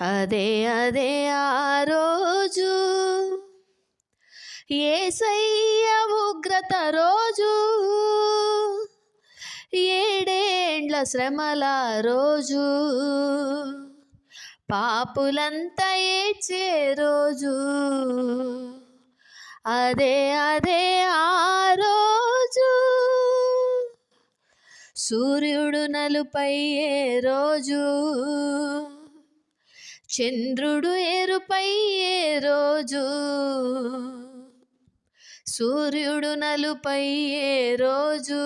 అదే అదే ఆ రోజు. ఏసయ్య ఉగ్రత రోజు. ఏడేండ్ల శ్రమల రోజు. పాపులంతా ఏడ్చే రోజు. అదే అదే ఆ రోజు. సూర్యుడు నలుపయ్యే రోజు. చంద్రుడు ఎరుపయ్యే రోజు? సూర్యుడు నలుపయ్యే రోజు?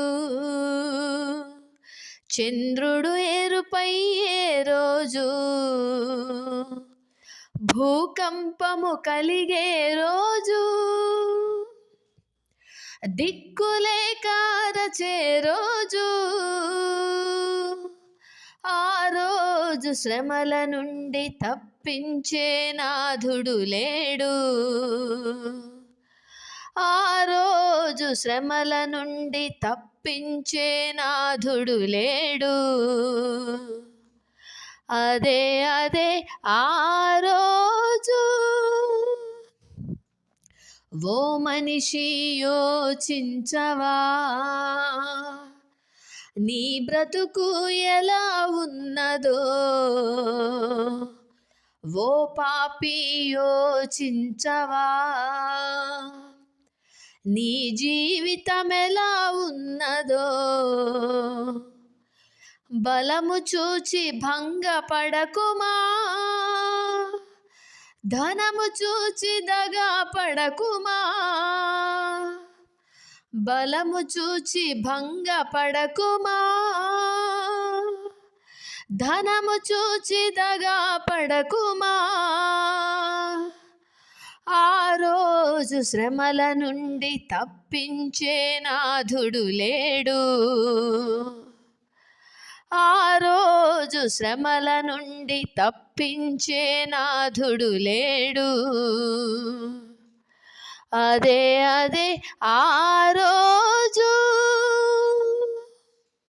చంద్రుడు ఎరుపయ్యే రోజు? భూకంపము కలిగే రోజు? దిక్కులే కారచే రోజు? రోజు శ్రమల నుండి తప్పించే నాథుడు లేడు. ఆ రోజు శ్రమల నుండి తప్పించే నాథుడు లేడు. అదే అదే ఆ రోజు ఓ మనిషి యోచించవా? నీ బ్రతుకు ఎలా ఉన్నదో. ఓ పాపి యోచించవా. నీ జీవితం ఎలా ఉన్నదో. బలము చూచి భంగపడకుమా. ధనము చూచి దగా పడకుమా బలము చూచి భంగపడకుమా? ధనము చూచి దగా పడకుమా ఆ రోజు శ్రమల నుండి తప్పించే నాథుడు లేడు. ఆ రోజు శ్రమల నుండి తప్పించే నాథుడు లేడు. అదే అదే ఆ రోజు